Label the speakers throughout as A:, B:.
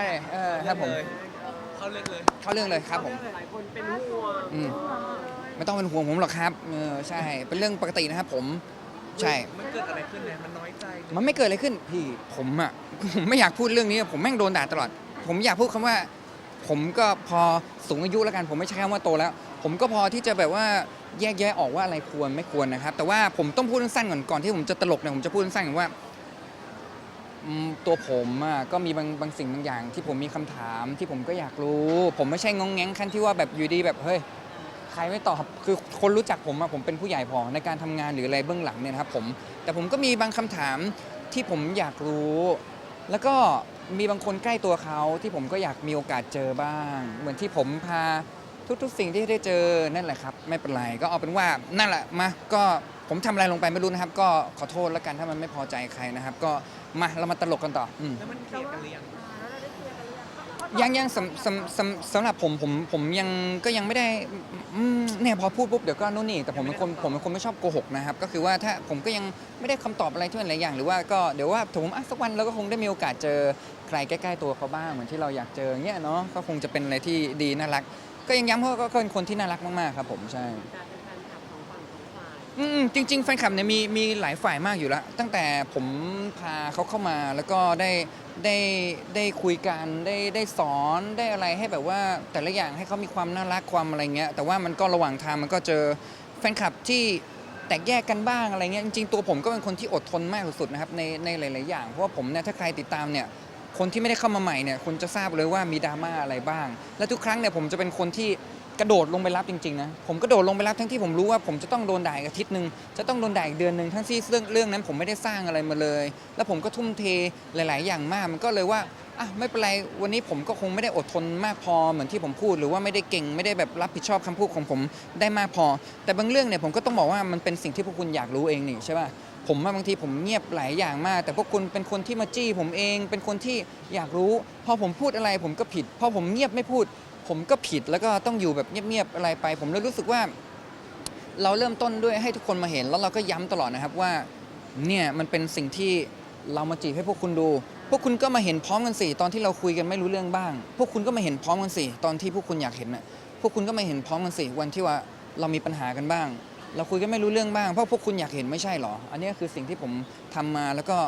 A: ใช่เออครับผม
B: เขาเลือกเลย
A: เข้าเรื่องเลยครับผม
C: หลายๆคนเป็นห่วง
A: อืมไม่ต้องเป็นห่วงผมหรอกครับเออใช่ เป็นเรื่องปกตินะครับผม ใช่
B: มันเกิดอะไรขึ้นเนี่ย มันน้อยใจ
A: มันไม่เกิดอะไรขึ้นพี่ ผมอะ ผมไม่อยากพูดเรื่องนี้ ผมแม่งโดนด่าตลอด ผมอยากพูดคำว่า ผมก็พอสูงอายุแล้วกัน ผมไม่ใช่คำว่าโตแล้ว ผมก็พอที่จะแบบว่าแยกแยะออกว่าอะไรควรไม่ควรนะครับ แต่ว่าผมต้องพูดสั้นๆก่อน ก่อนที่ผมจะตลกเนี่ย ผมจะพูดสั้นๆก่อนว่า อืมตัวผมอะก็มีบางบางสิ่งบางอย่างที่ผมมีคำถามที่ผมก็อยากรู้ ผมไม่ใช่งงแงงขั้นที่ว่าแบบอยู่ดีแบบเฮ้ยใครไม่ตอบคือคนรู้จักผมอะผมเป็นผู้ใหญ่พอในการทำงานหรืออะไรเบื้องหลังเนี่ยนะครับผมแต่ผมก็มีบางคำถามที่ผมอยากรู้ แล้วก็มีบางคนใกล้ตัวเขาที่ผมก็อยากมีโอกาสเจอบ้าง เหมือนที่ผมพาทุกๆ สิ่งที่ได้เจอนั่นแหละครับ ไม่เป็นไรก็เอาเป็นว่านั่นแหละมาก็ผมทำอะไรลงไปไม่รู้นะครับ ก็ขอโทษแล้วกันถ้ามันไม่พอใจใครนะครับ ก็ มาเรามาตลกกันต่ออืม
B: แล้วมันเคลียร์กันหรือยัง
A: ยังยังสำสำสำสำหรับผมผมผมยังก็ยังไม่ได้อืมเนี่ยพอพูดปุ๊บเดี๋ยวก็นู่นนี่แต่ผมเป็นคนผมเป็นคนไม่ชอบโกหกนะครับ ก็คือว่าถ้าผมก็ยังไม่ได้คำตอบอะไรที่มันหลายอย่าง หรือว่าก็เดี๋ยวว่าผมอะสักวันเราก็คงได้มีโอกาสเจอใครใกล้ๆตัวเขาบ้างเหมือนที่เราอยากเจอเงี้ยเนาะก็คงจะเป็นอะไรที่ดีน่ารัก ก็ยังย้ำว่าก็ก็เป็นคนที่น่ารักมากๆครับผมใช่
C: การเป็น อื
A: มจริง ๆ แฟนคลับเนี่ยมีมีหลายฝ่ายมากอยู่แล้ว ตั้งแต่ผมพาเขาเข้ามาแล้วก็ได้ได้ได้คุยกันได้ได้สอนได้อะไรให้แบบว่าแต่ละอย่างให้เขามีความน่ารักความอะไรเงี้ยแต่ว่ามันก็ระหว่างทางมันก็เจอแฟนคลับที่แตกแยกกันบ้างอะไรเงี้ยจริงๆตัวผมก็เป็นคนที่อดทนมากสุดๆนะครับในในหลาย ๆ อย่างเพราะว่าผมเนี่ยถ้าใครติดตามเนี่ยคนที่ไม่ได้เข้ามาใหม่เนี่ยคุณจะทราบเลยว่ามีดราม่าอะไรบ้าง และทุกครั้งเนี่ยผมจะเป็นคนที่ กระโดดลงไปรับจริงๆนะผมกระโดดลงไปรับทั้งที่ผมรู้ว่าผมจะต้องโดนด่าอีกอาทิตย์หนึ่งจะต้องโดนด่าอีกเดือนหนึ่งทั้งที่เรื่องเรื่องนั้นผมไม่ได้สร้างอะไรมาเลย แล้วผมก็ทุ่มเทหลาย ๆ อย่างมากมันก็เลยว่าอะไม่เป็นไรวันนี้ผมก็คงไม่ได้อดทนมากพอเหมือนที่ผมพูด หรือว่าไม่ได้เก่งไม่ได้แบบรับผิดชอบคำพูดของผมได้มากพอ แต่บางเรื่องเนี่ยผมก็ต้องบอกว่ามันเป็นสิ่งที่พวกคุณอยากรู้เองนี่ใช่ป่ะผมว่าบางทีผมเงียบหลายอย่างมาก แต่พวกคุณเป็นคนที่มาจี้ผมเองเป็นคนที่อยากรู้ พอผมพูดอะไรผมก็ผิด พอผมเงียบไม่พูด ผมก็ผิดแล้วก็ต้องอยู่แบบเงียบๆอะไรไป ผมเลยรู้สึกว่า เราเริ่มต้นด้วยให้ทุกคนมาเห็น แล้วเราก็ย้ำตลอดนะครับว่าเนี่ยมันเป็นสิ่งที่เรามาจีบให้พวกคุณดู พวกคุณก็มาเห็นพร้อมกันสิตอนที่เราคุยกันไม่รู้เรื่องบ้าง พวกคุณก็มาเห็นพร้อมกันสิตอนที่พวกคุณอยากเห็นน่ะพวกคุณก็มาเห็นพร้อมกันสิวันที่ว่าเรามีปัญหากันบ้าง เราคุยกันไม่รู้เรื่องบ้างเพราะพวกคุณอยากเห็นไม่ใช่หรอ อันนี้คือสิ่งที่ผมทำมาแล้วก็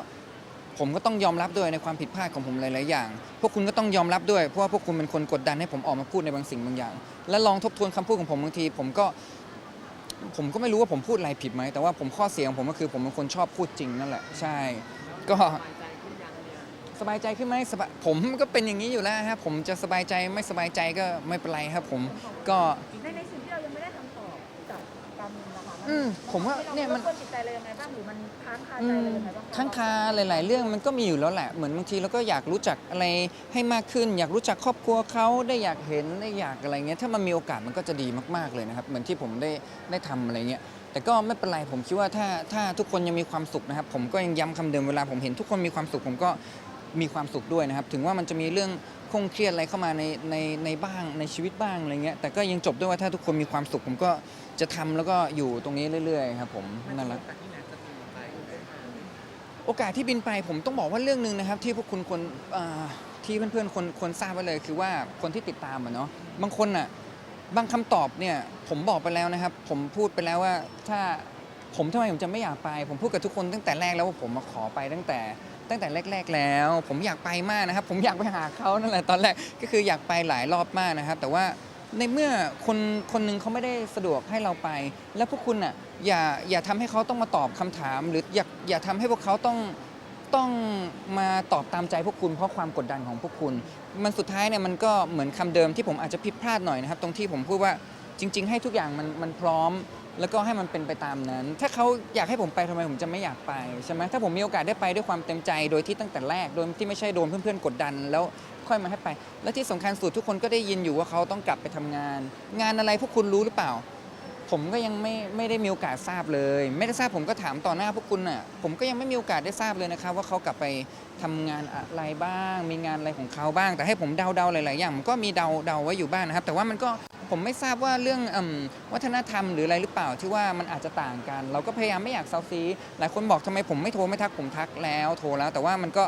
A: ผมก็ต้องยอมรับด้วยในความผิดพลาดของผมหลาย ๆ อย่าง พวกคุณก็ต้องยอมรับด้วย เพราะว่าพวกคุณเป็นคนกดดันให้ผมออกมาพูดในบางสิ่งบางอย่าง และลองทบทวนคำพูดของผมบางที ผมก็ผมก็ไม่รู้ว่าผมพูดอะไรผิดไหม แต่ว่าผมข้อเสียของผมก็คือผมเป็นคนชอบพูดจริงนั่นแหละ ใช่ ก็
C: สบายใจขึ้นยังเนี่ย
A: สบายใจขึ้นไหมสบายผมก็เป็นอย่างนี้อยู่แล้วครับผมจะสบายใจไม่สบายใจก็ไม่เป็นไรครับ ผมก็
D: อืม
A: ผมว่าเนี่ยมัน
D: รบกวนจิตใจเลยยังไงบ้างหรือมันค้างคา
A: อื
D: ใจ
A: ม
D: เลยยังไงบ้างะ
A: ค้างคาหลาย ๆ เรื่องมันก็มีอยู่แล้วแหละ เหมือนบางทีเราก็อยากรู้จักอะไรให้มากขึ้น อยากรู้จักครอบครัวเขาได้อยากเห็นได้อยากอะไรเงี้ยถ้ามันมีโอกาสมันก็จะดีมาก ๆ เลยนะครับ เหมือนที่ผมได้ได้ทำอะไรเงี้ยแต่ก็ไม่เป็นไรผมคิดว่าถ้าถ้าทุกคนยังมีความสุขนะครับ ผมก็ยังย้ำคำเดิมเวลาผมเห็นทุกคนมีความสุขผมก็มีความสุขด้วยนะครับ ถึงว่ามันจะมีเรื่องคงเครียดอะไรเข้ามาในในในบ้างในชีวิตบ้างอะไรเงี้ยแต่ก็ยังจบด้วยว่าถ้าทุกคนมีความสุขผมก็ จะทำแล้วก็อยู่ตรงนี้เรื่อยๆครับผมนั่นแหละ
B: แต่ที่ไหนจะตีไป
A: โอกาสที่บินไปผมต้องบอกว่าเรื่องหนึ่งนะครับ ที่พวกคุณควรอ่าที่เพื่อนๆคนควรทราบไว้เลย คือว่าคนที่ติดตามอะเนาะบางคนอะบางคำตอบเนี่ยผมบอกไปแล้วนะครับ ผมพูดไปแล้วว่าถ้าผมทำไมผมจะไม่อยากไป ผมพูดกับทุกคนตั้งแต่แรกแล้วว่าผมมาขอไปตั้งแต่ ตั้งแต่แรก ๆแล้ว ผมอยากไปมากนะครับ ผมอยากไปหาเขานั่นแหละตอนแรกก็คืออยากไปหลายรอบมากนะครับ แต่ว่า ในเมื่อคนคนหนึ่งเขาไม่ได้สะดวกให้เราไป แล้วพวกคุณอะอย่าอย่าทำให้เขาต้องมาตอบคำถาม หรืออย่าอย่าทำให้พวกเขาต้องต้องมาตอบตามใจพวกคุณเพราะความกดดันของพวกคุณ มันสุดท้ายเนี่ยมันก็เหมือนคำเดิมที่ผมอาจจะผิดพลาดหน่อยนะครับ ตรงที่ผมพูดว่าจริง ๆ ให้ทุกอย่างมันมันพร้อม แล้วก็ให้มันเป็นไปตามนั้น ถ้าเขาอยากให้ผมไปทำไมผมจะไม่อยากไปใช่ไหมถ้าผมมีโอกาสได้ไปด้วยความเต็มใจ โดยที่ตั้งแต่แรกโดยที่ไม่ใช่โดนเพื่อนๆกดดัน แล้ว ค่อยมาให้ไป และที่สำคัญสุดทุกคนก็ได้ยินอยู่ว่าเขาต้องกลับไปทำงาน งานอะไรพวกคุณรู้หรือเปล่า ผมก็ยังไม่ไม่ได้มีโอกาสทราบเลย ไม่ได้ทราบผมก็ถามต่อหน้าพวกคุณน่ะ ผมก็ยังไม่มีโอกาสได้ทราบเลยนะครับว่าเขากลับไปทำงานอะไรบ้าง มีงานอะไรของเขาบ้าง แต่ให้ผมเดาเดาๆหลายๆอย่างผมก็มีเดาเดาไว้อยู่บ้างนะครับ แต่ว่ามันก็ผมไม่ทราบว่าเรื่องวัฒนธรรมหรืออะไรหรือเปล่าที่ว่ามันอาจจะต่างกัน เราก็พยายามไม่อยากเซาซีหลายคนบอกทำไมผมไม่โทรไม่ทักผมทักแล้ว โทรแล้วแต่ว่ามันก็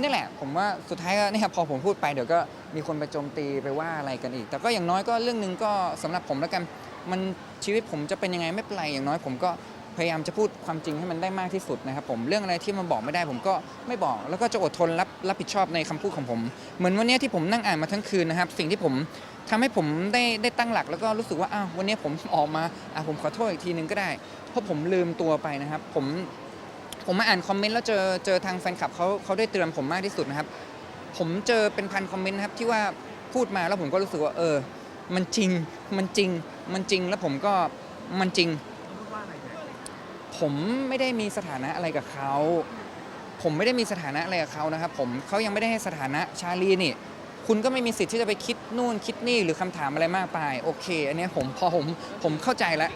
A: นี่แหละ ผมว่าสุดท้ายก็เนี่ยพอผมพูดไปเดี๋ยวก็มีคนไปโจมตีไปว่าอะไรกันอีก แต่ก็อย่างน้อยก็เรื่องหนึ่งก็สำหรับผมแล้วกันมันชีวิตผมจะเป็นยังไงไม่เป็นไรอย่างน้อยผมก็พยายามจะพูดความจริงให้มันได้มากที่สุดนะครับผมเรื่องอะไรที่มันบอกไม่ได้ผมก็ไม่บอก แล้วก็จะอดทนรับรับผิดชอบในคำพูดของผม เหมือนวันนี้ที่ผมนั่งอ่านมาทั้งคืนนะครับ สิ่งที่ผมทำให้ผมได้ได้ตั้งหลัก แล้วก็รู้สึกว่าอ้าววันนี้ผมออกมาอะผมขอโทษอีกทีนึงก็ได้ เพราะผมลืมตัวไปนะครับ ผม ผมมาอ่านคอมเมนต์แล้วเจอเจอทางแฟนคลับเขาเขาได้เตือนผมมากที่สุดนะครับ ผมเจอเป็นพันคอมเมนต์นะครับที่ว่าพูดมาแล้วผมก็รู้สึกว่า เออ มันจริงมันจริงมันจริงแล้วผมก็มันจริง ผมไม่ได้มีสถานะอะไรกับเขาผมไม่ได้มีสถานะอะไรกับเขานะครับ ผมเขายังไม่ได้ให้สถานะชาลีนี่ คุณก็ไม่มีสิทธิ์ที่จะไปคิดนู่นคิดนี่หรือคำถามอะไรมากไปโอเค อันนี้ผมพอผมผมเข้าใจแล้ว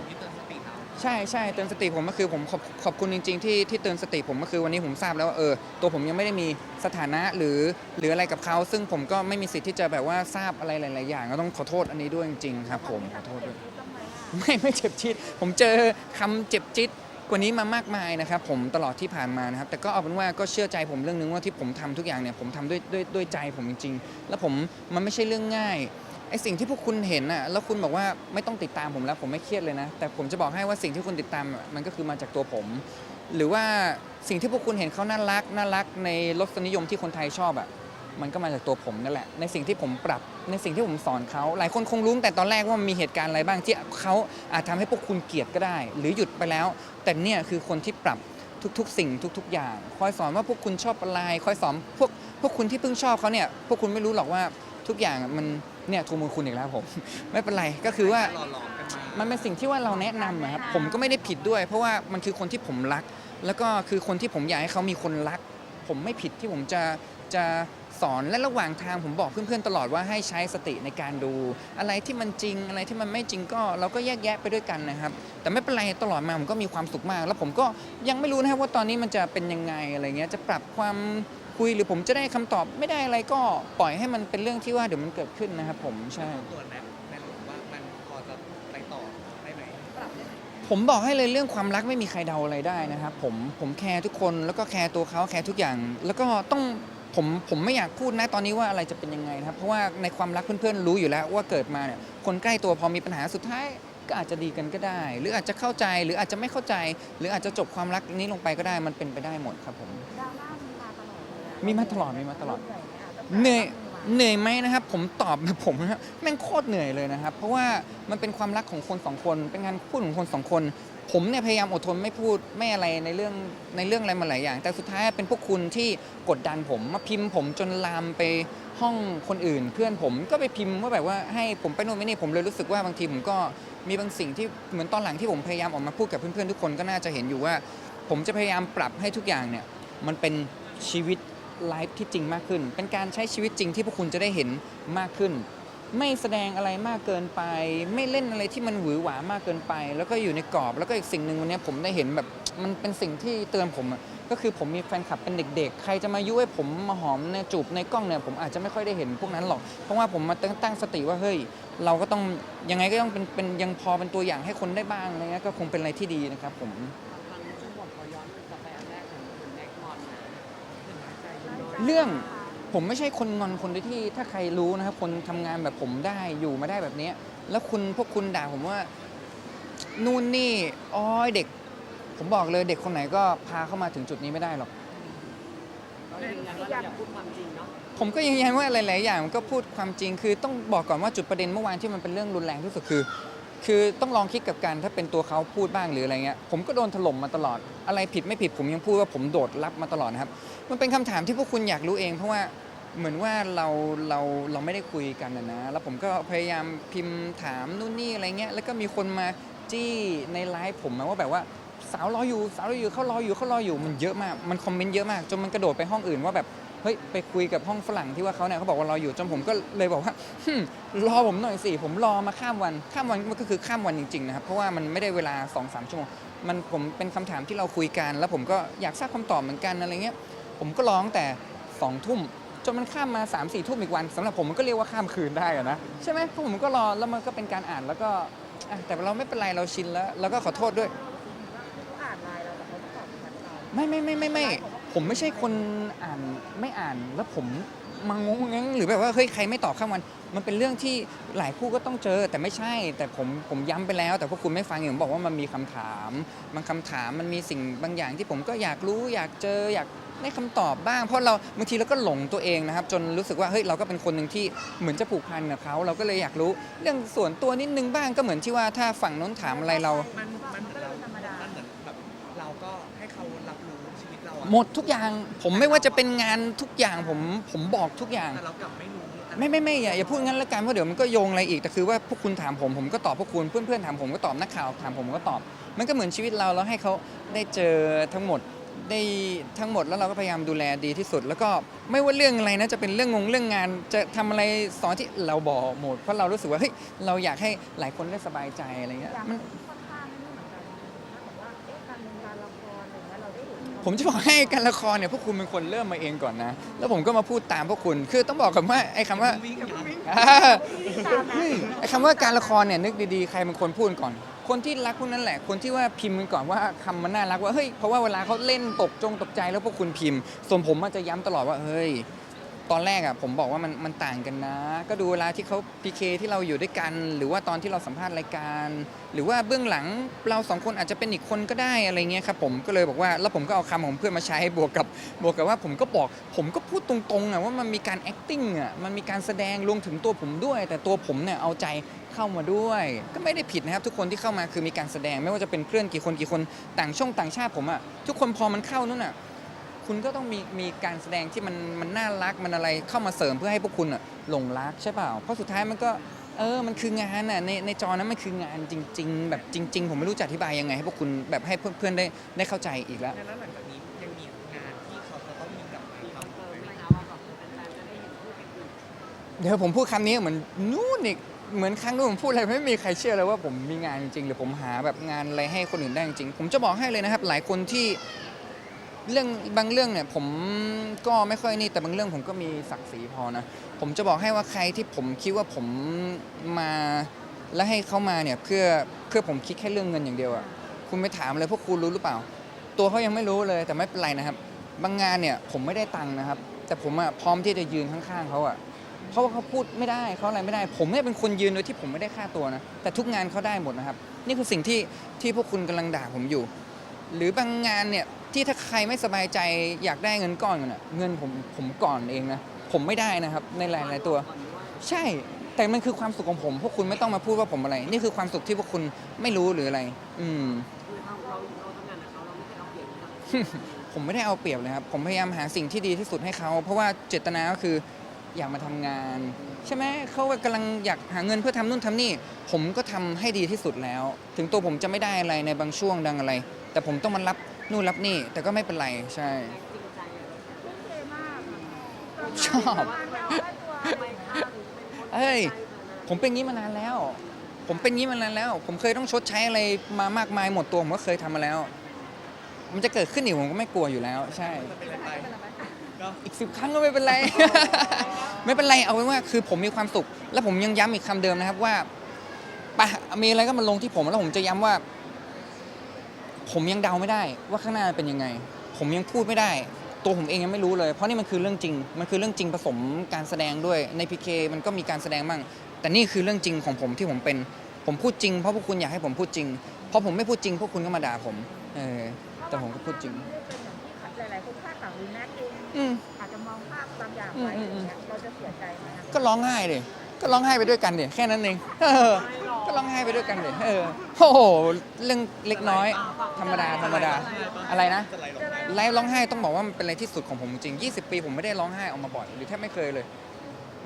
A: ใช่ใช่เตือนสติผมก็คือผมขอบขอบคุณจริง ๆ ที่ที่เตือนสติผมก็คือวันนี้ผมทราบแล้วว่าเออตัวผมยังไม่ได้มีสถานะหรือหรืออะไรกับเขาซึ่งผมก็ไม่มีสิทธิ์ที่จะแบบว่าทราบอะไรหลาย ๆ อย่างก็ต้องขอโทษอันนี้ด้วยจริงๆครับ ผมขอโทษด้วย
D: ทำไมอะ
A: ไม่ไม่เจ็บจี๊ดผมเจอคำเจ็บจี๊ดกว่านี้มามากมายนะครับ ผมตลอดที่ผ่านมานะครับ แต่ก็เอาเป็นว่าก็เชื่อใจผมเรื่องนึงว่าที่ผมทำทุกอย่างเนี่ยผมทำด้วยด้วยด้วยใจผมจริง ๆ แล้วผมมันไม่ใช่เรื่องง่าย ไอสิ่งที่พวกคุณเห็นน่ะแล้วคุณบอกว่าไม่ต้องติดตามผมแล้วผมไม่เครียดเลยนะ แต่ผมจะบอกให้ว่าสิ่งที่คุณติดตามอะมันก็คือมาจากตัวผม หรือว่าสิ่งที่พวกคุณเห็นเขาน่ารักน่ารักในรสนิยมที่คนไทยชอบอะมันก็มาจากตัวผมนั่นแหละ ในสิ่งที่ผมปรับในสิ่งที่ผมสอนเขาหลายคนคงรู้ตั้งแต่ตอนแรกว่ามีเหตุการณ์อะไรบ้างที่เขาอาจทำให้พวกคุณเกลียดก็ได้ หรือหยุดไปแล้ว แต่เนี่ยคือคนที่ปรับทุกๆ สิ่งทุก ๆ อย่าง คอยสอนว่าพวกคุณชอบอะไรคอยสอนพวกพวกคุณที่เพิ่งชอบเขาเนี่ยพวกคุณไม่รู้หรอกว่าทุกอย่างมัน เนี่ยทูมือคุณอีกแล้วผม ไม่เป็นไรก็คือว่า
B: หล่อหลอมกันมา
A: มันเป็นสิ่งที่ว่าเราแนะนำอะครับผมก็ไม่ได้ผิดด้วย เพราะว่ามันคือคนที่ผมรัก แล้วก็คือคนที่ผมอยากให้เขามีคนรัก ผมไม่ผิดที่ผมจะจะสอนและระหว่างทางผมบอกเพื่อนๆตลอดว่าให้ใช้สติในการดู อะไรที่มันจริงอะไรที่มันไม่จริงก็เราก็แยกแยะไปด้วยกันนะครับ แต่ไม่เป็นไรตลอดมาผมก็มีความสุขมาก แล้วผมก็ยังไม่รู้นะครับว่าตอนนี้มันจะเป็นยังไงอะไรเงี้ยจะปรับความ คุยหรือผมจะได้คำตอบไม่ได้อะไรก็ปล่อยให้มันเป็นเรื่องที่ว่าเดี๋ยวมันเกิดขึ้นนะครับผมใช่
B: ตัวแนทแนทรู้สึกว่ามันพอจะไปต่อได้ไหม
A: ผมบอกให้เลยเรื่องความรักไม่มีใครเดาอะไรได้นะครับผมผมแคร์ทุกคนแล้วก็แคร์ตัวเขาแคร์ทุกอย่าง แล้วก็ต้องผมผมไม่อยากพูดนะตอนนี้ว่าอะไรจะเป็นยังไงนะครับ เพราะว่าในความรักเพื่อนๆรู้อยู่แล้วว่าเกิดมาเนี่ยคนใกล้ตัวพอมีปัญหาสุดท้ายก็อาจจะดีกันก็ได้ หรืออาจจะเข้าใจหรืออาจจะไม่เข้าใจ หรืออาจจะจบความรักนี้ลงไปก็ได้มันเป็นไปได้หมดครับผม
D: ดราม่ามีมาตลอดเลยอะ
A: มีมาตลอดมีมาตลอด
D: เหนื่อย
A: เหนื่อยเหนื่อยไหมนะครับ ผมตอบแบบผมนะครับแม่งโคตรเหนื่อยเลยนะครับ เพราะว่ามันเป็นความรักของคนสองคน เป็นงานพูดของคนสองคน ผมเนี่ยพยายามอดทนไม่พูดไม่อะไรในเรื่องในเรื่องอะไรมาหลายอย่าง แต่สุดท้ายเป็นพวกคุณที่กดดันผมมาพิมพ์ผมจนลามไปห้องคนอื่น เพื่อนผมก็ไปพิมพ์ว่าแบบว่าให้ผมไปโน่นไปนี่ผมเลยรู้สึกว่าบางทีผมก็มีบางสิ่งที่เหมือนตอนหลังที่ผมพยายามออกมาพูดกับเพื่อนๆทุกคนก็น่าจะเห็นอยู่ว่า ผมจะพยายามปรับให้ทุกอย่างเนี่ยมันเป็นชีวิต ไลฟ์ที่จริงมากขึ้น เป็นการใช้ชีวิตจริงที่พวกคุณจะได้เห็นมากขึ้น ไม่แสดงอะไรมากเกินไป ไม่เล่นอะไรที่มันหวือหวามากเกินไป แล้วก็อยู่ในกรอบ แล้วก็อีกสิ่งหนึ่งวันนี้ผมได้เห็นแบบมันเป็นสิ่งที่เตือนผมก็คือผมมีแฟนคลับเป็นเด็กๆ ใครจะมายุให้ผมมาหอมเนี่ยจูบในกล้องเนี่ยผมอาจจะไม่ค่อยได้เห็นพวกนั้นหรอก เพราะว่าผมมาตั้งตั้งสติว่าเฮ้ยเราก็ต้องยังไงก็ต้องเป็นเป็นยังพอเป็นตัวอย่างให้คนได้บ้างอะไรเงี้ยก็คงเป็นอะไรที่ดีนะครับผม
C: เรื่
A: องผมไม่ใช่คนงอนคนที่ถ้าใครรู้นะครับ คนทำงานแบบผมได้อยู่มาได้แบบเนี้ยแล้วคุณพวกคุณด่าผมว่านู่นนี่อ้อยเด็ก ผมบอกเลยเด็กคนไหนก็พาเข้ามาถึงจุดนี้ไม่ได้หรอก
C: ก็ยืนยันว่าเราอยากพูดความจริงเนาะ
A: ผมก็ยืนยันว่าหลาย ๆ อย่างมันก็พูดความจริงคือต้องบอกก่อนว่าจุดประเด็นเมื่อวานที่มันเป็นเรื่องรุนแรงที่สุดคือ คือต้องลองคิดกับการถ้าเป็นตัวเขาพูดบ้างหรืออะไรเงี้ยผมก็โดนถล่มมาตลอด อะไรผิดไม่ผิดผมยังพูดว่าผมโดดรับมาตลอดนะครับ มันเป็นคำถามที่พวกคุณอยากรู้เอง เพราะว่าเหมือนว่าเราเราเราไม่ได้คุยกันนะนะแล้วผมก็พยายามพิมพ์ถามนู่นนี่อะไรเงี้ยแล้วก็มีคนมาจี้ในไลฟ์ผมมาว่าแบบว่าสาวรออยู่สาวรออยู่เขารออยู่เขารออยู่มันเยอะมาก มันคอมเมนต์เยอะมากจนมันกระโดดไปห้องอื่นว่าแบบ เฮ้ยไปคุยกับห้องฝรั่งที่ว่าเขาเนี่ยเขาบอกว่ารออยู่จนผมก็เลยบอกว่าฮึ่มรอผมหน่อยสิผมรอมาข้ามวันข้ามวันมันก็คือข้ามวันจริงๆนะครับเพราะว่ามันไม่ได้เวลา2อสชั่วโมงมันผมเป็นคำถามที่เราคุยกัน แล้วผมก็อยากทราบคำตอบเหมือนกันอะไรเงี้ยผมก็ร้องแต่สองทุ่มจนมันข้ามมา3ามสี่ทุ่มอีกวันสำหรับผมมันก็เรียกว่าข้ามคืนได้อะนะใช่ไหมเพราะผมก็รอแล้วมันก็เป็นการอ่านแล้วก็อะแต่เราไม่เป็นไรเราชินแล้ว แล้วก็ขอโทษด้วย
D: เขาอ่านไลน์เราแต่เขาไม่ตอบแชทเรา
A: ไม่ไม่ไม่ไม่ไม่ ผมไม่ใช่คนอ่านไม่อ่านแล้วผมมางงงงหรือแบบว่าเฮ้ยใครไม่ตอบข้ามวัน มันเป็นเรื่องที่หลายคู่ก็ต้องเจอ แต่ไม่ใช่ แต่ผมผมย้ำไปแล้ว แต่พวกคุณไม่ฟังอย่างผมบอกว่ามันมีคำถามบางคำถามมันมีสิ่งบางอย่างที่ผมก็อยากรู้อยากเจออยากได้คำตอบบ้าง เพราะเราบางทีเราก็หลงตัวเองนะครับ จนรู้สึกว่าเฮ้ยเราก็เป็นคนหนึ่งที่เหมือนจะผูกพันกับเขาเราก็เลยอยากรู้ เรื่องส่วนตัวนิดนึงบ้างก็เหมือนที่ว่าถ้าฝั่งน้นถามอะไรเรา หมดทุกอย่างผมไม่ว่าจะเป็นงานทุกอย่างผมผมบอกทุกอย่าง
B: แต่เรากลับไม่รู้อะร
A: ไม่ไม่ไม่อย่าอย่าพูดงั้นละกันเพราะเดี๋ยวมันก็โยงอะไรอีกแต่คือว่าพวกคุณถามผมผมก็ตอบพวกคุณเพื่อนเพื่อนๆถามผมก็ตอบนักข่าวถามผมก็ตอบ มันก็เหมือนชีวิตเราเราให้เขาได้เจอทั้งหมดได้ทั้งหมดแล้วเราก็พยายามดูแลดีที่สุด แล้วก็ไม่ว่าเรื่องอะไรนะจะเป็นเรื่องงงเรื่องงาน จะทำอะไรสอนที่เราบอกหมดเพราะเรารู้สึกว่าเฮ้ยเราอยากให้หลายคนได้สบายใจอะไรเงี้ย
D: อย่าง
A: มัน
D: ค่
A: ผมจะบอกให้การละครเนี่ยพวกคุณเป็นคนเริ่มมาเองก่อนนะ แล้วผมก็มาพูดตามพวกคุณ คือต้องบอกกันว่าไอ้คำว่าอ่าไอ้คำว่าการละครเนี่ยนึกดีๆใครเป็นคนพูดก่อน คนที่รักพวกนั้นแหละ คนที่ว่าพิมพ์กันก่อนว่าคำมันน่ารักว่าเฮ้ยเพราะว่าเวลาเขาเล่นตกจงตกใจแล้วพวกคุณพิมพ์ส่วนผมมันจะย้ำตลอดว่าเฮ้ย ตอนแรกอะผมบอกว่ามันมันต่างกันนะ ก็ดูเวลาที่เขาพีเคที่เราอยู่ด้วยกัน หรือว่าตอนที่เราสัมภาษณ์รายการ หรือว่าเบื้องหลังเราสองคนอาจจะเป็นอีกคนก็ได้อะไรเงี้ยครับผมก็เลยบอกว่าแล้วผมก็เอาคำของเพื่อนมาใช้บวกกับบวกกับว่าผมก็บอกผมก็พูดตรงๆอะว่ามันมีการ acting อะมันมีการแสดงรวมถึงตัวผมด้วย แต่ตัวผมเนี่ยเอาใจเข้ามาด้วย ก็ไม่ได้ผิดนะครับทุกคนที่เข้ามาคือมีการแสดงไม่ว่าจะเป็นเพื่อนกี่คนกี่คนต่างช่องต่างชาติผมอะทุกคนพอมันเข้านู่นอะ คุณก็ต้องมีมีการแสดงที่มันมันน่ารักมันอะไรเข้ามาเสริมเพื่อให้พวกคุณอะหลงรักใช่เปล่า เพราะสุดท้ายมันก็เออมันคืองานอะในในจอนั้นมันคืองานจริง ๆ แบบจริง ๆ ผมไม่รู้จะอธิบายยังไงให้พวกคุณแบบให้เพื่อนๆได้ได้เข้าใจอีกแล้ว
B: แล้วหลังจากนี้ยังมีงานที่เขาจะต้องมีกลับมาทำ
C: เติม
B: ไหม
C: ไหมคะว่าแบบแฟนๆจะได้เห็นคู่กันอีก
A: เดี๋ยวผมพูดคำนี้เหมือนนู่นอีกเหมือนครั้งนู้นผมพูดอะไรไม่มีใครเชื่อเลยว่าผมมีงานจริงๆหรือผมหาแบบงานอะไรให้คนอื่นได้จริงๆผมจะบอกให้เลยนะครับ หลายคนที่ เรื่องบางเรื่องเนี่ยผมก็ไม่ค่อยนี่แต่บางเรื่องผมก็มีศักดิ์ศรีพอนะผมจะบอกให้ว่าใครที่ผมคิดว่าผมมาแล้วให้เขามาเนี่ยเพื่อเพื่อผมคิดแค่เรื่องเงินอย่างเดียวอะคุณไปถามเลยพวกคุณรู้หรือเปล่า ตัวเขายังไม่รู้เลยแต่ไม่เป็นไรนะครับ บางงานเนี่ยผมไม่ได้ตังค์นะครับ แต่ผมอะพร้อมที่จะยืนข้างๆเขาอะเพราะว่าเขาพูดไม่ได้เขาอะไรไม่ได้ ผมเนี่ยเป็นคนยืนโดยที่ผมไม่ได้ค่าตัวนะแต่ทุกงานเขาได้หมดนะครับ นี่คือสิ่งที่ที่พวกคุณกำลังด่าผมอยู่ หรือบางงานเนี่ย ที่ถ้าใครไม่สบายใจอยากได้เงินก้อนกันอะเงินผมผมก่อนเองนะผมไม่ได้นะครับในหลาย ๆ ตัว
C: ก่อนด้วย
A: ใช่ แต่มันคือความสุขของผม พวกคุณไม่ต้องมาพูดว่าผมอะไร นี่คือความสุขที่พวกคุณไม่รู้หรืออะไร อืม
C: คือเราเราเราทำงานกับเขาเราไม่ได้เอาเปรียบเขา
A: ผมไม่ได้เอาเปรียบเลยครับ ผมพยายามหาสิ่งที่ดีที่สุดให้เขา เพราะว่าเจตนาก็คืออยากมาทำงาน ใช่ไหมเขากำลังอยากหาเงินเพื่อทำนู่นทำนี่ ผมก็ทำให้ดีที่สุดแล้ว ถึงตัวผมจะไม่ได้อะไรในบางช่วงดังอะไร แต่ผมต้องมารับ นู่นรับนี่ แต่ก็ไม่เป็นไรใช่ ชอบ
D: เราได้ตัว
C: ทำไมคะถึงเป็นคน
A: เอ้ย ผมเป็นงี้มานานแล้ว ผมเป็นงี้มานานแล้ว ผมเคยต้องชดใช้อะไรมามากมายหมดตัวผมก็เคยทำมาแล้ว มันจะเกิดขึ้นอีกผมก็ไม่กลัวอยู่แล้ว ใช่
B: อีก
A: สิบครั้งก็ไม่เป็นไร ไม่เป็นไรเอาไว้ว่าคือผมมีความสุข แล้วผมยังย้ำอีกคำเดิมนะครับว่าปะมีอะไรก็มาลงที่ผมแล้วผมจะย้ำว่า ผมยังเดาไม่ได้ว่าข้างหน้าเป็นยังไง ผมยังพูดไม่ได้ ตัวผมเองยังไม่รู้เลย เพราะนี่มันคือเรื่องจริง มันคือเรื่องจริงผสมการแสดงด้วยในพีเคมันก็มีการแสดงบ้างแต่นี่คือเรื่องจริงของผมที่ผมเป็น ผมพูดจริงเพราะพวกคุณอยากให้ผมพูดจริงเพราะผมไม่พูดจริงพวกคุณก็มาด่าผม เออ แต่ผมก็พูดจริง
D: ไม่ได้เป็นอย่างที่หลายๆคนคาดหวังหรือแม็กซ์เอง
A: อืม
D: อาจจะมองภาพบางอย่างไว้อย่างเงี้ยเราจะเสียใจไหมอะ
A: ก็ร้องไห้ดิก็ร้องไห้ไปด้วยกันดิแค่นั้นเองเออ ก็ร้องไห้ไปด้วยกันดิเออโอ้โหเรื่องเล็กน้อย ธรรมดาธรรมดาอะไรนะ
B: จะไหลลงไป
A: ไลฟ์ร้องไห้ต้องบอกว่ามันเป็นอะไรที่สุดของผมจริง 20 ปีผมไม่ได้ร้องไห้ออกมาบ่อยหรือแทบไม่เคยเลย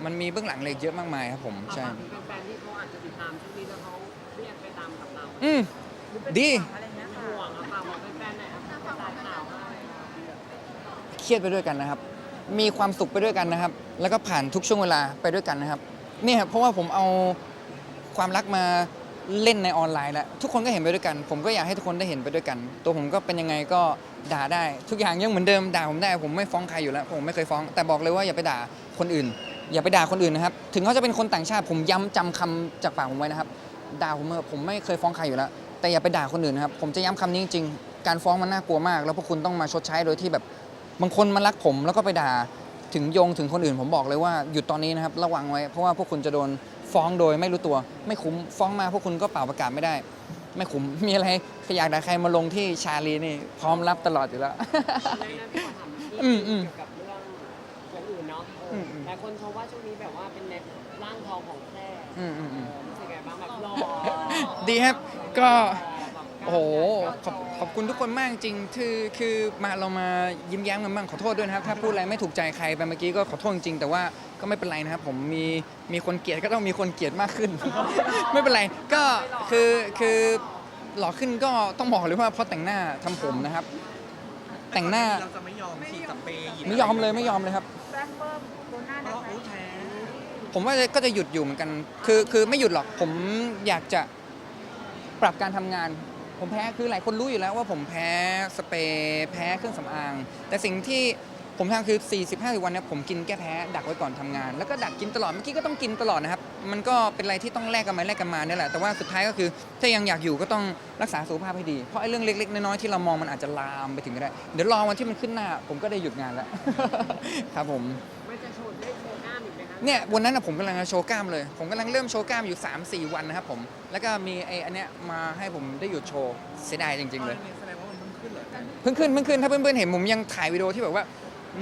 A: มันมีเบื้องหลังเลยเยอะมากมายครับผมใช่
C: ฝากถึงแฟนๆที่เขาอาจจะติดตามช่วงนี้แล้วเขาเรียกไปตามกับเรา
A: อืม
D: หรือเป็น
A: ดี
D: ห่วงอะไรเงี้ยค่ะ
C: ห่วงอะค่ะบอกแฟนๆหน่อยครับสายข่าวอะไร
A: เครียดไปด้วยกันนะครับ มีความสุขไปด้วยกันนะครับ แล้วก็ผ่านทุกช่วงเวลาไปด้วยกันนะครับเนี่ยครับเพราะว่าผมเอา ความรักมาเล่นในออนไลน์แล้วทุกคนก็เห็นไปด้วยกัน ผมก็อยากให้ทุกคนได้เห็นไปด้วยกัน ตัวผมก็เป็นยังไงก็ด่าได้ ทุกอย่างยังเหมือนเดิมด่าผมได้ ผมไม่ฟ้องใครอยู่แล้ว ผมไม่เคยฟ้อง แต่บอกเลยว่าอย่าไปด่าคนอื่น อย่าไปด่าคนอื่นนะครับถึงเขาจะเป็นคนต่างชาติ ผมย้ำจำคำจากปากผมไว้นะครับด่าผมเถอผมไม่เคยฟ้องใครอยู่แล้ว แต่อย่าไปด่าคนอื่นนะครับผมจะย้ำคำนี้จริงๆการฟ้องมันน่ากลัวมาก แล้วพวกคุณต้องมาชดใช้โดยที่แบบบางคนมารักผมแล้วก็ไปด่าถึงโยงถึงคนอื่นผมบอกเลยว่าหยุดตอนนี้นะครับระวังไว้เพราะว่าพวกคุณจะโดน ฟ้องโดยไม่รู้ตัว ไม่คุ้มฟ้องมาพวกคุณก็เป่าประกาศไม่ได้ ไม่คุ้มมีอะไรขยากด่าใครมาลงที่ชาลีนี่พร้อมรับตลอดอยู่แล้ว
C: แรกนะพี่ขอถาม
A: อื
C: พี่
A: มอืม
C: เกี่ยวกับเรื่องอย่างอื่นเนาะเอออ
A: มอืม
C: หลายคนชมว่าช่วงนี้แบบว่าเป็นในร่างทองของแท้
A: อืมอืมอืม
C: เออรู้สึกไงบ้างแบบหล่อ
A: ดีครับก็
C: แบบ
A: โอ้โหขอบขอบคุณทุกคนมากจริงคือคือมาเรามายิ้มแย้มกันบ้างขอโทษด้วยนะครับ ถ้าพูดอะไรไม่ถูกใจใครไปเมื่อกี้ก็ขอโทษจริงๆแต่ว่าก็ไม่เป็นไรนะครับ ผมมีมีคนเกลียดก็ต้องมีคนเกลียดมากขึ้น ไม่เป็นไรก็คือคือหล่อขึ้นก็ต้องบอกเลยว่าเพราะแต่งหน้าทำผมนะครับ แต่งหน้า
B: เราจะไม่ยอมฉีดสเปรย์หบ
A: ไม่ยอมเลยไม่ยอมเลยครับ
D: แบล็คเบิร์มโดนหน้า
B: เพ
D: ได้
B: ราะ
D: ไหม
B: อู้แท้
A: ผมว่าก็จะหยุดอยู่เหมือนกัน คือคือไม่หยุดหรอก ผมอยากจะปรับการทำงาน ผมแพ้คือหลายคนรู้อยู่แล้วว่าผมแพ้สเปรย์แพ้เครื่องสำอาง แต่สิ่งที่ผมทำคือ 40 50 วันเนี่ยผมกินแก้แพ้ ดักไว้ก่อนทำงาน แล้วก็ดักกินตลอดเมื่อกี้ก็ต้องกินตลอดนะครับ มันก็เป็นอะไรที่ต้องแลกกันมาแลกกันมาเนี่ยแหละแต่ว่าสุดท้ายก็คือถ้ายังอยากอยู่ก็ต้องรักษาสุขภาพให้ดีเพราะไอ้เรื่องเล็กๆน้อยๆที่เรามองมันอาจจะลามไปถึงก็ได้เดี๋ยวรอวันที่มันขึ้นหน้า ผมก็ได้หยุดงานแล้ว ครับผม เนี่ยวันนั้นนะผมกำลังจะโชว์กล้ามเลย ผมกำลังเริ่มโชว์กล้ามอยู่ 3-4 วันนะครับผม แล้วก็มีไอ้อันเนี้ยมาให้ผมได้หยุดโชว์เสียดายจริง ๆ เลย
B: แสดงว่ามันเพิ่งขึ้นเหรอ
A: เพิ่งขึ้นเพิ่งขึ้นถ้าเพื่อนๆเห็นผมยังถ่ายวิดีโอที่แบบว่า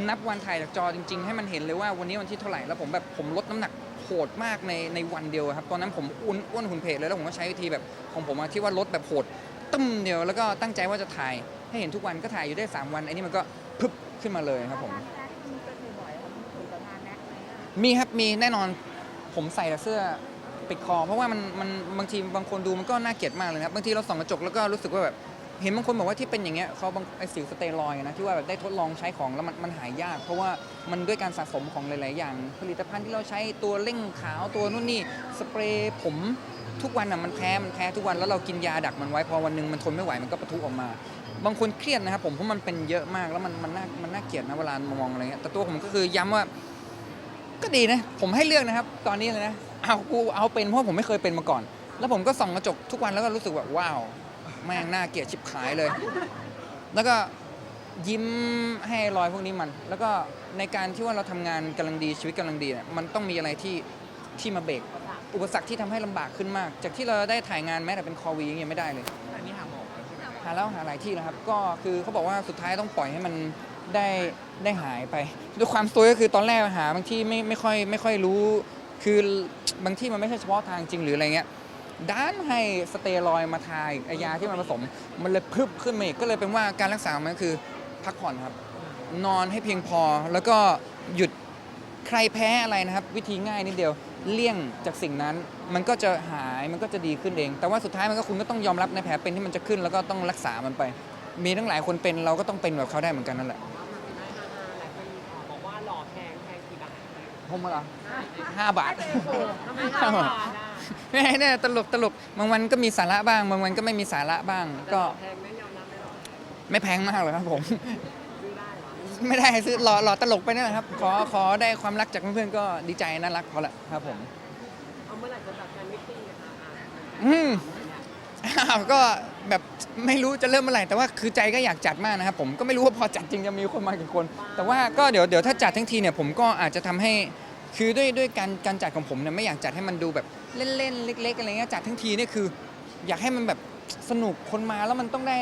A: นับวันถ่ายจากจอจริง ๆ ให้มันเห็นเลยว่าวันนี้วันที่เท่าไหร่แล้วผมแบบผมลดน้ำหนักโหดมากในในวันเดียวครับตอนนั้นผมอ้วนอ้วนหุ่นเพจเลยแล้วผมก็ใช้วิธีแบบของผมอะที่ว่าลดแบบโหดตึ้มเดียวแล้วก็ตั้งใจว่าจะถ่ายให้เห็นทุกวันก็ถ่ายอยู่ได้สามวันไอ้นี่มันก็พึบขึ้นมาเลยครับผม
D: มีครับมีแน่
A: นอนผมใส่แต่เสื้อปิดคอ เพราะว่ามันมันบางทีบางคนดูมันก็น่าเกลียดมากเลยนะครับบางทีเราส่องกระจกแล้วก็รู้สึกว่าแบบเห็นบางคนบอกว่าที่เป็นอย่างเงี้ยเขาบางไอสิวสเตียรอยนะที่ว่าแบบได้ทดลองใช้ของแล้วมันมันหายยาก เพราะว่ามันด้วยการสะสมของหลาย ๆ อย่าง ผลิตภัณฑ์ที่เราใช้ตัวเร่งขาวตัวนู่นนี่สเปรย์ผมทุกวันอะมันแพ้มันแพ้ทุกวันแล้วเรากินยาดักมันไว้พอวันหนึ่งมันทนไม่ไหวมันก็ปะทุออกมา บางคนเครียดนะครับผมเพราะมันเป็นเยอะมากแล้วมันมันน่ามันน่าเกลียดนะเวลามองอะไรเงี้ยแต่ตัวผมก็คือย้ำว่า ก็ดีนะ ผมให้เลือกนะครับ ตอนนี้เลยนะ เอากูเอาเป็นเพราะผมไม่เคยเป็นมาก่อน แล้วผมก็ส่องกระจกทุกวันแล้วก็รู้สึกว่าว้าวแม่งน่าเกลียดชิบขายเลย แล้วก็ยิ้มให้รอยพวกนี้มัน แล้วก็ในการที่ว่าเราทำงานกำลังดีชีวิตกำลังดีเนี่ยมันต้องมีอะไรที่ที่มาเบรกอุปสรรคที่ทำให้ลำบากขึ้นมาก จากที่เราได้ถ่ายงานแม้แต่เป็นคอวียังไม่ได้เลย
B: อันนี้หาหมอแล้วใช่ไหม
A: หาแล้วหาหลายที่แล้วครับ ก็คือเขาบอกว่าสุดท้ายต้องปล่อยให้มันได้ ได้หายไป ด้วยความซวยก็คือตอนแรกหาบางที่ไม่ไม่ค่อยไม่ค่อยรู้ คือบางที่มันไม่ใช่เฉพาะทางจริงหรืออะไรเงี้ยด้านให้สเตียรอยมาทายยาที่มันผสม มันเลยพึบขึ้นมาอีกก็เลยเป็นว่าการรักษามันคือพักผ่อนครับ นอนให้เพียงพอแล้วก็หยุดใครแพ้อะไรนะครับ วิธีง่ายนิดเดียวเลี่ยงจากสิ่งนั้น มันก็จะหายมันก็จะดีขึ้นเอง แต่ว่าสุดท้ายมันก็คุณก็ต้องยอมรับในแผลเป็นที่มันจะขึ้นแล้วก็ต้องรักษามันไป มีทั้งหลายคนเป็นเราก็ต้องเป็นแบบเขาได้เหมือนกันนั่นแหละ มเหรอห้าบาท
C: ไมห้าบาทอะ
A: ไม่เนี่ยตลกตลกบางวันก็มีสาระบ้าง บางวันก็ไม่มีสาระบ้าง ก็
C: ไม่
A: แพงมากเลยครับผม
C: ไม่
A: ได้ซื้อหล่อหล่อตลกไปนั่นแหละครับ ขอขอได้ความรักจากเพื่อนๆก็ดีใจน่ารักพอละครับผม
C: เอาเมื่อไหร่จะจัดการมิตติ้งนะคะอื
A: มอ้าวก็แบบไม่รู้จะเริ่มเมื่อไหร่แต่ว่าคือใจก็อยากจัดมากนะครับผมก็ไม่รู้ว่าพอจัดจริงจะมีคนมากี่คน แต่ว่าก็เดี๋ยวเดี๋ยวถ้าจัดทั้งทีเนี่ยผมก็อาจจะทำให้ คือด้วยด้วยการการจัดของผมเนี่ยไม่อยากจัดให้มันดูแบบเล่นๆเล็ก ๆ อะไรเงี้ยจัดทั้งทีเนี่ยคือ อยากให้มันแบบสนุกคนมาแล้วมันต้องได้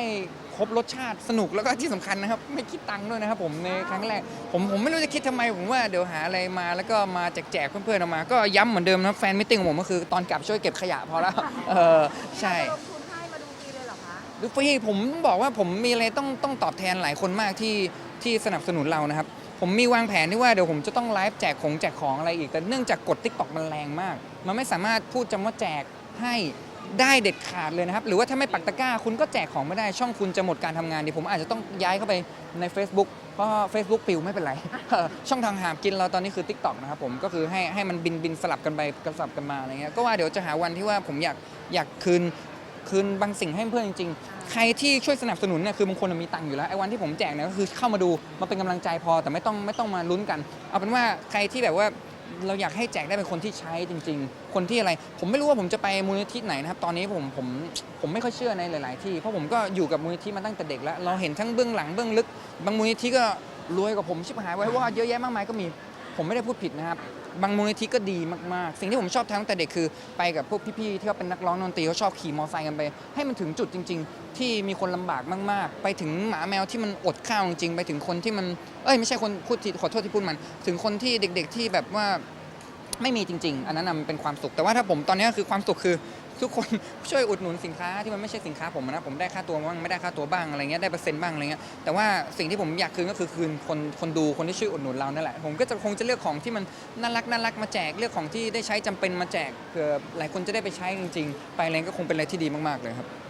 A: ครบรสชาติสนุกแล้วก็ที่สำคัญนะครับ ไม่คิดตังค์ด้วยนะครับผมในครั้งแรก ผมผมไม่รู้จะคิดทำไมผมว่าเดี๋ยวหาอะไรมาแล้วก็มาแจกๆเพื่อนๆออกมา ก็ย้ำเหมือนเดิมนะแฟนมิทติ้งของผมก็คือตอนกลับช่วยเก็บขยะพอแล้วเออใช่
D: ลงทุนให้มาดูฟรีเลยเหรอคะ
A: ดูฟรีผมต้องบอกว่าผมมีอะไรต้องต้องตอบแทนหลายคนมากที่ที่สนับสนุนเรานะครับ ผมมีวางแผนที่ว่าเดี๋ยวผมจะต้องไลฟ์แจกของแจกของอะไรอีก แต่เนื่องจากกฎ t ิ k t o k มันแรงมาก มันไม่สามารถพูดจำว่าแจกให้ได้เด็ดขาดเลยนะครับ หรือว่าถ้าไม่ปักตะกร้าคุณก็แจกของไม่ได้ช่องคุณจะหมดการทำงานเดี๋ยวผมอาจจะต้องย้ายเข้าไปใน Facebook เพราะ Facebook ปิวไม่เป็นไร ช่องทางหามกินเราตอนนี้คือ TikTok นะครับผมก็คือให้ให้มันบินบินสลับกันไปสลับกันมาอะไรเงี้ยก็ว่าเดี๋ยวจะหาวันที่ว่าผมอยากอยากคืน คืนบางสิ่งให้เพื่อนจริงๆ ใครที่ช่วยสนับสนุนเนี่ยคือบางคนมีตังค์อยู่แล้วไอ้วันที่ผมแจกเนี่ยก็คือเข้ามาดูมาเป็นกำลังใจพอแต่ไม่ต้องไม่ต้องมาลุ้นกัน เอาเป็นว่าใครที่แบบว่าเราอยากให้แจกได้เป็นคนที่ใช้จริง ๆ คนที่อะไร ผมไม่รู้ว่าผมจะไปมูลนิธิไหนนะครับ ตอนนี้ผมผมผมไม่ค่อยเชื่อในหลาย ๆ ที่ เพราะผมก็อยู่กับมูลนิธิมาตั้งแต่เด็กแล้ว เราเห็นทั้งเบื้องหลังเบื้องลึก บางมูลนิธิก็รวยกว่าผมชิบหายไว้ว่าเยอะแยะมากมายก็มี ผมไม่ได้พูดผิดนะครับ บางมูลนิธิก็ดีมาก ๆ สิ่งที่ผมชอบทำตั้งแต่เด็กคือ ไปกับพวกพี่ ๆ ที่เขาเป็นนักร้องดนตรีเขาชอบขี่มอเตอร์ไซค์กันไป ให้มันถึงจุดจริง ๆ ที่มีคนลำบากมาก ๆ ไปถึงหมาแมวที่มันอดข้าวจริงๆไปถึงคนที่มันเอ้ยไม่ใช่คนพูดที่ขอโทษที่พูดมัน ถึงคนที่เด็ก ๆ ที่แบบว่า ไม่มีจริง ๆ อันนั้นนะมันเป็นความสุข แต่ว่าถ้าผมตอนนี้คือความสุขคือ ทุกคนช่วยอุดหนุนสินค้าที่มันไม่ใช่สินค้าผมนะผมได้ค่าตัวบ้างไม่ได้ค่าตัวบ้างอะไรเงี้ยได้เปอร์เซ็นต์บ้างอะไรเงี้ยแต่ว่าสิ่งที่ผมอยากคืนก็คือคืนคนคนดูคนที่ช่วยอุดหนุนเรานั่นแหละผมก็จะคงจะเลือกของที่มันน่ารักน่ารักมาแจกเลือกของที่ได้ใช้จำเป็นมาแจกเผื่อหลายคนจะได้ไปใช้จริง ๆ ไปแรงก็คงเป็นอะไรที่ดีมากๆเลยครับ